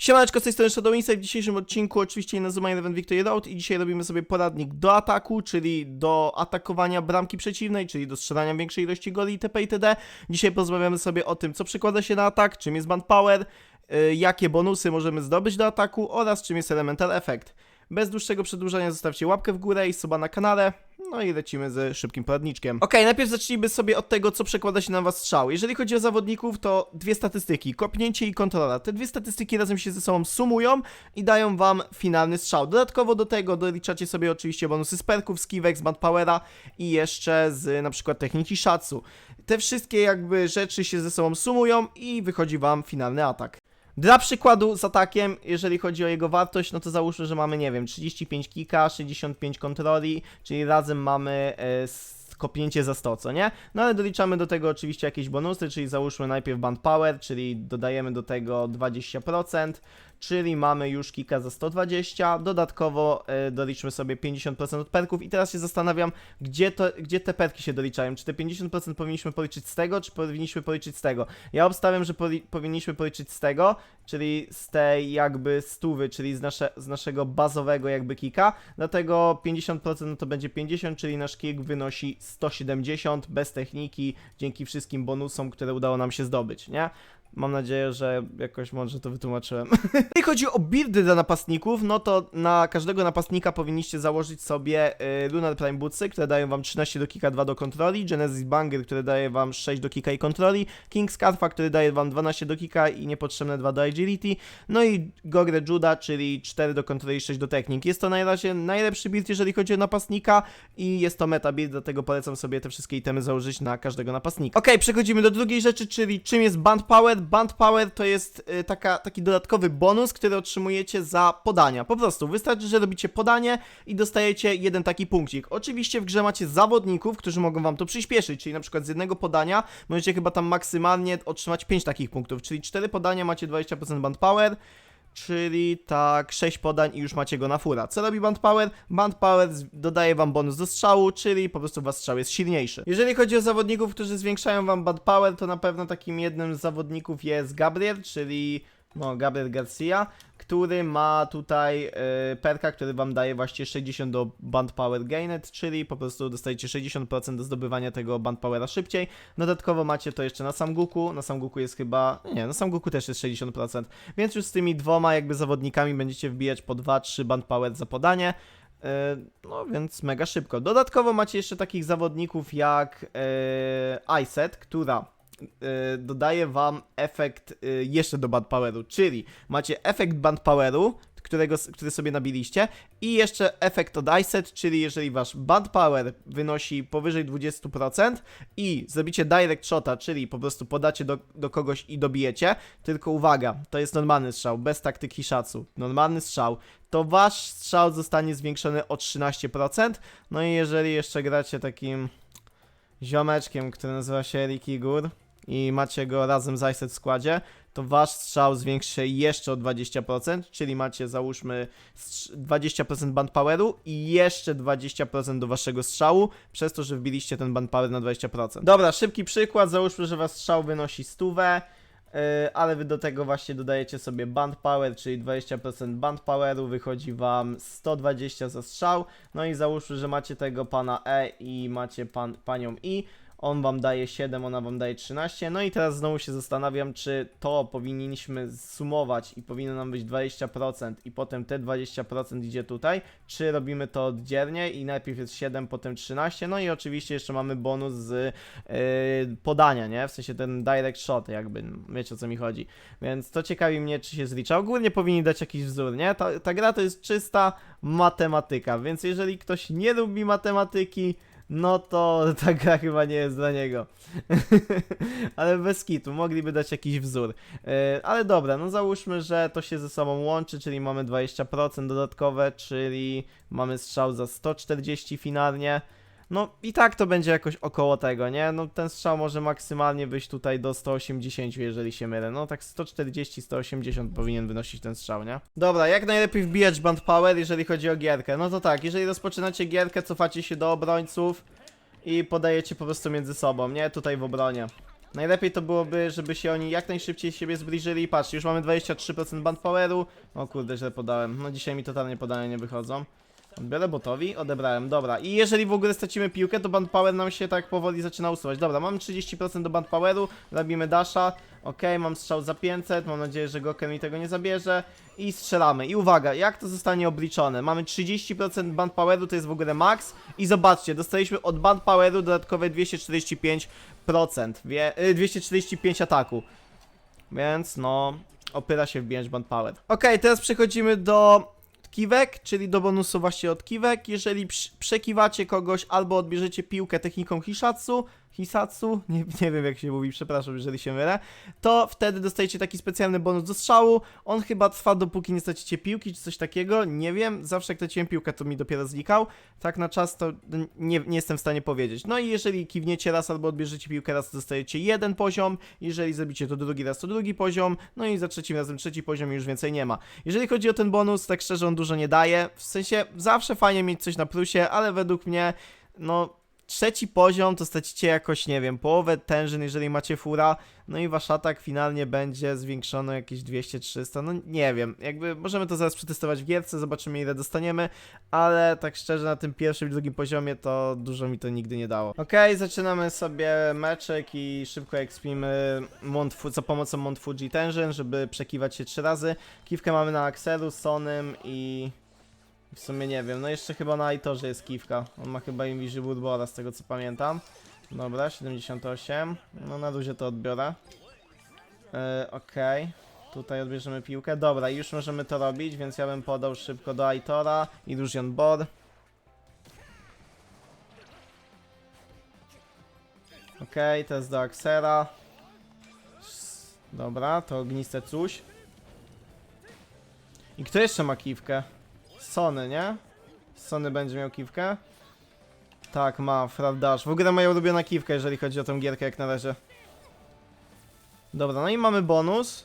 Siemaneczko, z tej strony Shadow Insight. W dzisiejszym odcinku oczywiście na Zuma 11 Victory Road i dzisiaj robimy sobie poradnik do ataku, czyli do atakowania bramki przeciwnej, czyli do strzelania większej ilości goli itp. itd. Dzisiaj porozmawiamy sobie o tym, co przekłada się na atak, czym jest band power, y, jakie bonusy możemy zdobyć do ataku oraz czym jest elemental effect. Bez dłuższego przedłużania zostawcie łapkę w górę i suba na kanale. No i lecimy z szybkim poradniczkiem. Okej, najpierw zacznijmy sobie od tego, co przekłada się na was strzał. Jeżeli chodzi o zawodników, to dwie statystyki, kopnięcie i kontrola. Te dwie statystyki razem się ze sobą sumują i dają wam finalny strzał. Dodatkowo do tego doliczacie sobie oczywiście bonusy z perków, skiwek, z powera i jeszcze z na przykład techniki szacu. Te wszystkie jakby rzeczy się ze sobą sumują i wychodzi wam finalny atak. Dla przykładu z atakiem, jeżeli chodzi o jego wartość, no to załóżmy, że mamy, nie wiem, 35 kika, 65 kontroli, czyli razem mamy e, kopnięcie za 100, co nie? No ale doliczamy do tego oczywiście jakieś bonusy, czyli załóżmy najpierw band power, czyli dodajemy do tego 20%, czyli mamy już kika za 120, dodatkowo e, doliczmy sobie 50% od perków i teraz się zastanawiam, gdzie, to, gdzie te perki się doliczają, czy te 50% powinniśmy policzyć z tego, czy powinniśmy policzyć z tego. Ja obstawiam, że poli- powinniśmy policzyć z tego, czyli z tej jakby stówy, czyli z, nasze, z naszego bazowego jakby kika, dlatego 50% no to będzie 50, czyli nasz kick wynosi 170 bez techniki, dzięki wszystkim bonusom, które udało nam się zdobyć, nie? Mam nadzieję, że jakoś mądrze to wytłumaczyłem. Jeżeli chodzi o buildy dla napastników, no to na każdego napastnika powinniście założyć sobie y, Lunar Prime Bootsy, które dają wam 13 do kika, 2 do kontroli, Genesis Banger, który daje wam 6 do kika i kontroli, King Scarfa, który daje wam 12 do kika i niepotrzebne 2 do agility, no i Gogre Juda, czyli 4 do kontroli i 6 do technik. Jest to na razie najlepszy build, jeżeli chodzi o napastnika i jest to meta build, dlatego polecam sobie te wszystkie itemy założyć na każdego napastnika. Okej, przechodzimy do drugiej rzeczy, czyli czym jest Band Power. Band Power to jest y, taka, taki dodatkowy bonus, który otrzymujecie za podania. Po prostu wystarczy, że robicie podanie i dostajecie jeden taki punkcik. Oczywiście w grze macie zawodników, którzy mogą wam to przyspieszyć, czyli na przykład z jednego podania możecie chyba tam maksymalnie otrzymać 5 takich punktów, czyli 4 podania macie 20% Band Power, Czyli tak 6 podań i już macie go na fura. Co robi Band Power? Band Power dodaje wam bonus do strzału, czyli po prostu wasz strzał jest silniejszy. Jeżeli chodzi o zawodników, którzy zwiększają wam Band Power, to na pewno takim jednym z zawodników jest Gabriel, czyli no, Gabriel Garcia, który ma tutaj e, perka, który wam daje właśnie 60 do Band Power Gained, czyli po prostu dostajecie 60% do zdobywania tego Band Powera szybciej. Dodatkowo macie to jeszcze na Samguku, na Samguku jest chyba, nie, na Samguku też jest 60%, więc już z tymi dwoma jakby zawodnikami będziecie wbijać po 2-3 Band Power za podanie. E, No więc mega szybko. Dodatkowo macie jeszcze takich zawodników jak e, Iset, która dodaje wam efekt e, jeszcze do Band Poweru, czyli macie efekt Band Poweru, którego, który sobie nabiliście i jeszcze efekt od iSet, czyli jeżeli wasz Band Power wynosi powyżej 20% i zrobicie direct shota, czyli po prostu podacie do, do kogoś i dobijecie, tylko uwaga, to jest normalny strzał, bez taktyki szacu, normalny strzał, to wasz strzał zostanie zwiększony o 13%, no i jeżeli jeszcze gracie takim ziomeczkiem, który nazywa się Ricky Gur i macie go razem z iSet w składzie, to wasz strzał zwiększy się jeszcze o 20%, czyli macie załóżmy strz- 20% band poweru i jeszcze 20% do waszego strzału, przez to, że wbiliście ten band power na 20%. Dobra, szybki przykład, załóżmy, że wasz strzał wynosi 100, yy, ale wy do tego właśnie dodajecie sobie band power, czyli 20% band poweru, wychodzi wam 120 za strzał, no i załóżmy, że macie tego pana E i macie pan, panią I, on wam daje 7, ona wam daje 13. No i teraz znowu się zastanawiam, czy to powinniśmy sumować i powinno nam być 20% i potem te 20% idzie tutaj, czy robimy to oddzielnie i najpierw jest 7, potem 13. No i oczywiście jeszcze mamy bonus z yy, podania, nie? W sensie ten direct shot, jakby, wiecie o co mi chodzi. Więc to ciekawi mnie, czy się zlicza. Ogólnie powinni dać jakiś wzór, nie? Ta, ta gra to jest czysta matematyka, więc jeżeli ktoś nie lubi matematyki, no to ta gra chyba nie jest dla niego. ale bez kitu, mogliby dać jakiś wzór. E, ale dobra, no załóżmy, że to się ze sobą łączy, czyli mamy 20% dodatkowe, czyli mamy strzał za 140 finalnie. No i tak to będzie jakoś około tego, nie? No ten strzał może maksymalnie wyjść tutaj do 180, jeżeli się mylę. No tak 140-180 powinien wynosić ten strzał, nie? Dobra, jak najlepiej wbijać band power, jeżeli chodzi o gierkę? No to tak, jeżeli rozpoczynacie gierkę, cofacie się do obrońców i podajecie po prostu między sobą, nie? Tutaj w obronie. Najlepiej to byłoby, żeby się oni jak najszybciej siebie zbliżyli. Patrzcie, już mamy 23% band poweru. O kurde, źle podałem. No dzisiaj mi totalnie podania nie wychodzą. Odbiorę botowi? Odebrałem, dobra. I jeżeli w ogóle stracimy piłkę, to band power nam się tak powoli zaczyna usuwać. Dobra, mamy 30% do band poweru, robimy dasha. Okej, mam strzał za 500, mam nadzieję, że Goken mi tego nie zabierze. I strzelamy. I uwaga, jak to zostanie obliczone? Mamy 30% band poweru, to jest w ogóle max. I zobaczcie, dostaliśmy od band poweru dodatkowe 245%. Wie, y, 245 ataku. Więc no, opyra się wbijać band power. Okej, teraz przechodzimy do kiwek, czyli do bonusu właśnie od kiwek. Jeżeli przekiwacie kogoś albo odbierzecie piłkę techniką Hisatsu, Hisatsu, nie, nie wiem jak się mówi, przepraszam, jeżeli się mylę, to wtedy dostajecie taki specjalny bonus do strzału. On chyba trwa dopóki nie stracicie piłki czy coś takiego, nie wiem. Zawsze jak traciłem piłkę, to mi dopiero znikał. Tak na czas to nie, nie jestem w stanie powiedzieć. No i jeżeli kiwniecie raz albo odbierzecie piłkę raz, to dostajecie jeden poziom. Jeżeli zrobicie to drugi raz, to drugi poziom. No i za trzecim razem trzeci poziom i już więcej nie ma. Jeżeli chodzi o ten bonus, tak szczerze on dużo nie daje. W sensie zawsze fajnie mieć coś na plusie, ale według mnie, no trzeci poziom to stracicie jakoś, nie wiem, połowę tężyn, jeżeli macie fura, no i wasz atak finalnie będzie zwiększony jakieś 200-300, no nie wiem, jakby możemy to zaraz przetestować w gierce, zobaczymy ile dostaniemy, ale tak szczerze na tym pierwszym i drugim poziomie to dużo mi to nigdy nie dało. Okej, zaczynamy sobie meczek i szybko ekspimy za pomocą Mont Fuji tężyn, żeby przekiwać się trzy razy. Kiwkę mamy na Axelu, Sonym i... W sumie nie wiem, no jeszcze chyba na Aitorze jest kiwka. On ma chyba Invisible Bora z tego co pamiętam. Dobra, 78. No na luzie to odbiorę. Yy, Okej. Tutaj odbierzemy piłkę. Dobra, już możemy to robić, więc ja bym podał szybko do Aitora. Illusion Bor. Okej, teraz do Axera. Dobra, to ogniste coś. I kto jeszcze ma kiwkę? Sony, nie? Sony będzie miał kiwkę? Tak, ma, Fravdash. W ogóle moja ulubiona kiwka, jeżeli chodzi o tą gierkę jak na razie. Dobra, no i mamy bonus.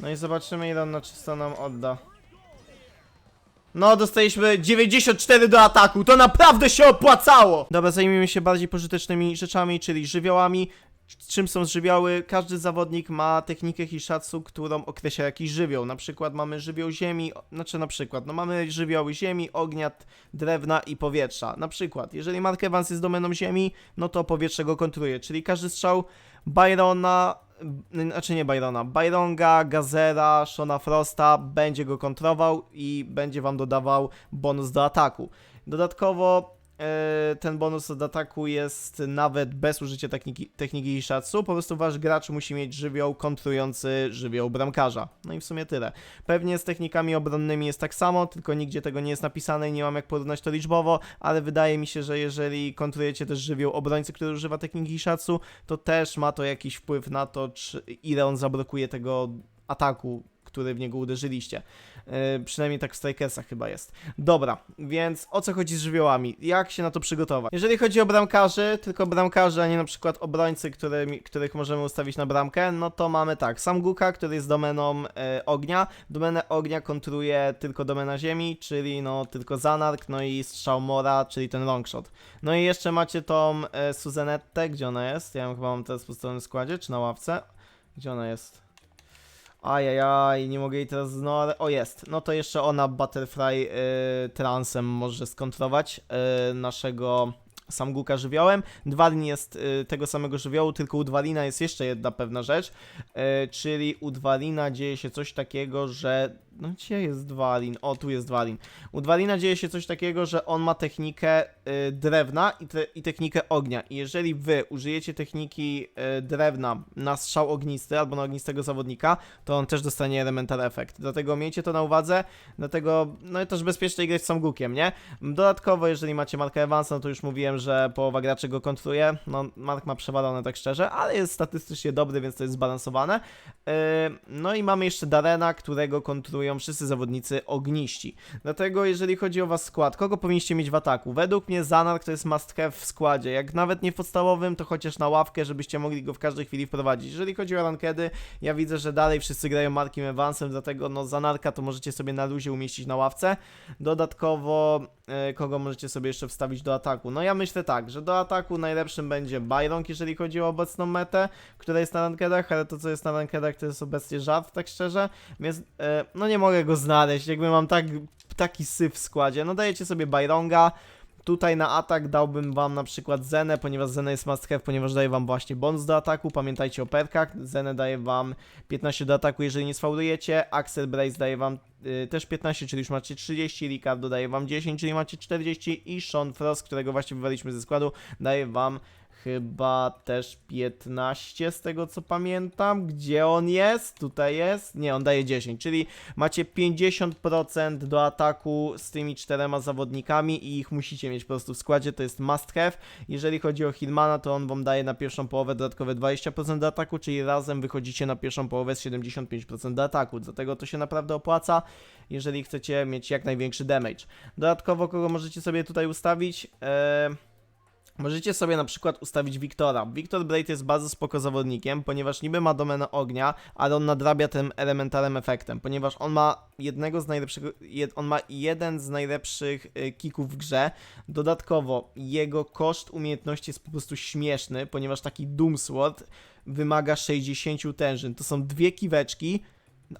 No i zobaczymy ile on na czysto nam odda. No, dostaliśmy 94 do ataku, to naprawdę się opłacało! Dobra, zajmijmy się bardziej pożytecznymi rzeczami, czyli żywiołami. Czym są żywioły? Każdy zawodnik ma technikę Hishatsu, którą określa jakiś żywioł. Na przykład mamy żywioł ziemi, znaczy na przykład, no mamy żywioły ziemi, ognia, drewna i powietrza. Na przykład, jeżeli Mark Evans jest domeną ziemi, no to powietrze go kontruje, czyli każdy strzał Byrona, znaczy nie Byrona, Byronga, Gazera, Shona Frosta będzie go kontrował i będzie wam dodawał bonus do ataku. Dodatkowo ten bonus od ataku jest nawet bez użycia techniki, techniki Hishatsu, po prostu wasz gracz musi mieć żywioł kontrujący żywioł bramkarza. No i w sumie tyle. Pewnie z technikami obronnymi jest tak samo, tylko nigdzie tego nie jest napisane i nie mam jak porównać to liczbowo, ale wydaje mi się, że jeżeli kontrujecie też żywioł obrońcy, który używa techniki Hishatsu, to też ma to jakiś wpływ na to, czy, ile on zablokuje tego ataku, który w niego uderzyliście. Yy, przynajmniej tak w Strikersach chyba jest. Dobra, więc o co chodzi z żywiołami? Jak się na to przygotować? Jeżeli chodzi o bramkarzy, tylko bramkarzy, a nie na przykład obrońcy, którymi, których możemy ustawić na bramkę, no to mamy tak, Samguka, który jest domeną e, ognia. Domenę ognia kontruje tylko domena ziemi, czyli no tylko Zanark, no i strzał Mora, czyli ten longshot. No i jeszcze macie tą e, Suzanettę, gdzie ona jest? Ja ją chyba mam teraz w postawionym składzie, czy na ławce? Gdzie ona jest? Ajajaj, nie mogę jej teraz, no o jest, no to jeszcze ona Butterfly y, transem może skontrować y, naszego Samguka żywiołem. Dwalin jest y, tego samego żywiołu, tylko u Dwalina jest jeszcze jedna pewna rzecz, y, czyli u Dwalina dzieje się coś takiego, że, no gdzie jest Dwalin? O, tu jest Dwalin. U Dwalina dzieje się coś takiego, że on ma technikę y, drewna i, te, i technikę ognia. I jeżeli wy użyjecie techniki y, drewna na strzał ognisty albo na ognistego zawodnika, to on też dostanie elemental effect. Dlatego miejcie to na uwadze, dlatego no też bezpiecznie grać z Samgukiem, nie? Dodatkowo, jeżeli macie Marka Evansa, no to już mówiłem, że połowa graczy go kontruje. No, Mark ma przewalone tak szczerze, ale jest statystycznie dobry, więc to jest zbalansowane. Yy, no i mamy jeszcze Darena, którego kontrują wszyscy zawodnicy ogniści. Dlatego, jeżeli chodzi o was skład, kogo powinniście mieć w ataku? Według mnie Zanark to jest must have w składzie. Jak nawet nie w podstawowym, to chociaż na ławkę, żebyście mogli go w każdej chwili wprowadzić. Jeżeli chodzi o rankedy, ja widzę, że dalej wszyscy grają Markiem Evansem, dlatego no Zanarka to możecie sobie na luzie umieścić na ławce. Dodatkowo kogo możecie sobie jeszcze wstawić do ataku. No ja myślę tak, że do ataku najlepszym będzie Byron, jeżeli chodzi o obecną metę, która jest na rankedach, ale to co jest na rankedach to jest obecnie żart, tak szczerze, więc e, no nie mogę go znaleźć, jakby mam tak, taki syf w składzie. No dajecie sobie Byronga, Tutaj na atak dałbym wam na przykład Zenę, ponieważ Zenę jest must have, ponieważ daje wam właśnie bonus do ataku. Pamiętajcie o perkach. Zenę daje wam 15 do ataku, jeżeli nie sfaulujecie. Axel Brace daje wam y, też 15, czyli już macie 30. Ricardo daje wam 10, czyli macie 40. I Sean Frost, którego właśnie wywaliśmy ze składu, daje wam chyba też 15 z tego co pamiętam. Gdzie on jest? Tutaj jest? Nie, on daje 10, czyli macie 50% do ataku z tymi czterema zawodnikami i ich musicie mieć po prostu w składzie, to jest must have. Jeżeli chodzi o Hillmana, to on wam daje na pierwszą połowę dodatkowe 20% do ataku, czyli razem wychodzicie na pierwszą połowę z 75% do ataku, dlatego to się naprawdę opłaca, jeżeli chcecie mieć jak największy damage. Dodatkowo kogo możecie sobie tutaj ustawić? Eee... Możecie sobie na przykład ustawić Wiktora. Wiktor Blade jest bardzo spoko zawodnikiem, ponieważ niby ma domenę ognia, ale on nadrabia tym elementarnym efektem, ponieważ on ma jednego z najlepszych, on ma jeden z najlepszych y, kików w grze. Dodatkowo jego koszt umiejętności jest po prostu śmieszny, ponieważ taki Doomsword wymaga 60 tężyn. To są dwie kiweczki,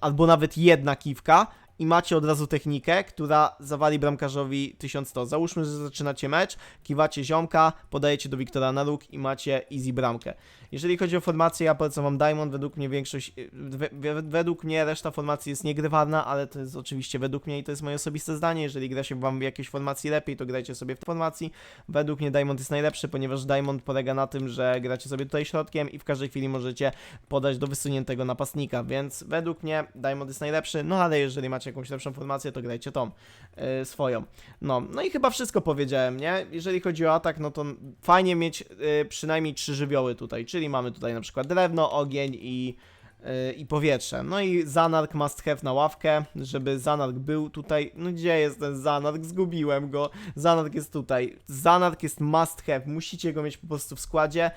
albo nawet jedna kiwka, i macie od razu technikę, która zawali bramkarzowi 1100. Załóżmy, że zaczynacie mecz, kiwacie ziomka, podajecie do Wiktora na róg i macie easy bramkę. Jeżeli chodzi o formację, ja polecam wam Diamond, według mnie większość, we, we, według mnie reszta formacji jest niegrywalna, ale to jest oczywiście według mnie i to jest moje osobiste zdanie, jeżeli gra się wam w jakiejś formacji lepiej, to grajcie sobie w formacji. Według mnie Diamond jest najlepszy, ponieważ Diamond polega na tym, że gracie sobie tutaj środkiem i w każdej chwili możecie podać do wysuniętego napastnika, więc według mnie Diamond jest najlepszy, no ale jeżeli macie jakąś lepszą formację, to grajcie tą yy, swoją. No, no i chyba wszystko powiedziałem, nie? Jeżeli chodzi o atak, no to fajnie mieć yy, przynajmniej trzy żywioły tutaj, czyli mamy tutaj na przykład drewno, ogień i yy, i powietrze. No i Zanark must have na ławkę, żeby Zanark był tutaj. No gdzie jest ten Zanark? Zgubiłem go. Zanark jest tutaj. Zanark jest must have. Musicie go mieć po prostu w składzie.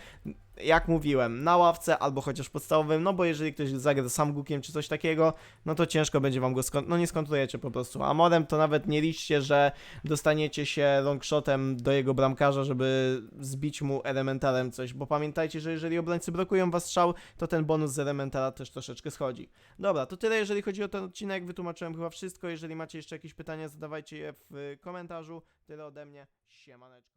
Jak mówiłem, na ławce albo chociaż podstawowym, no bo jeżeli ktoś zagra sam gukiem czy coś takiego, no to ciężko będzie wam go skont... no nie skontrujecie po prostu. A modem to nawet nie liczcie, że dostaniecie się longshotem do jego bramkarza, żeby zbić mu elementarem coś, bo pamiętajcie, że jeżeli obrońcy blokują was strzał, to ten bonus z elementara też troszeczkę schodzi. Dobra, to tyle jeżeli chodzi o ten odcinek, wytłumaczyłem chyba wszystko, jeżeli macie jeszcze jakieś pytania, zadawajcie je w komentarzu. Tyle ode mnie, siemaneczko.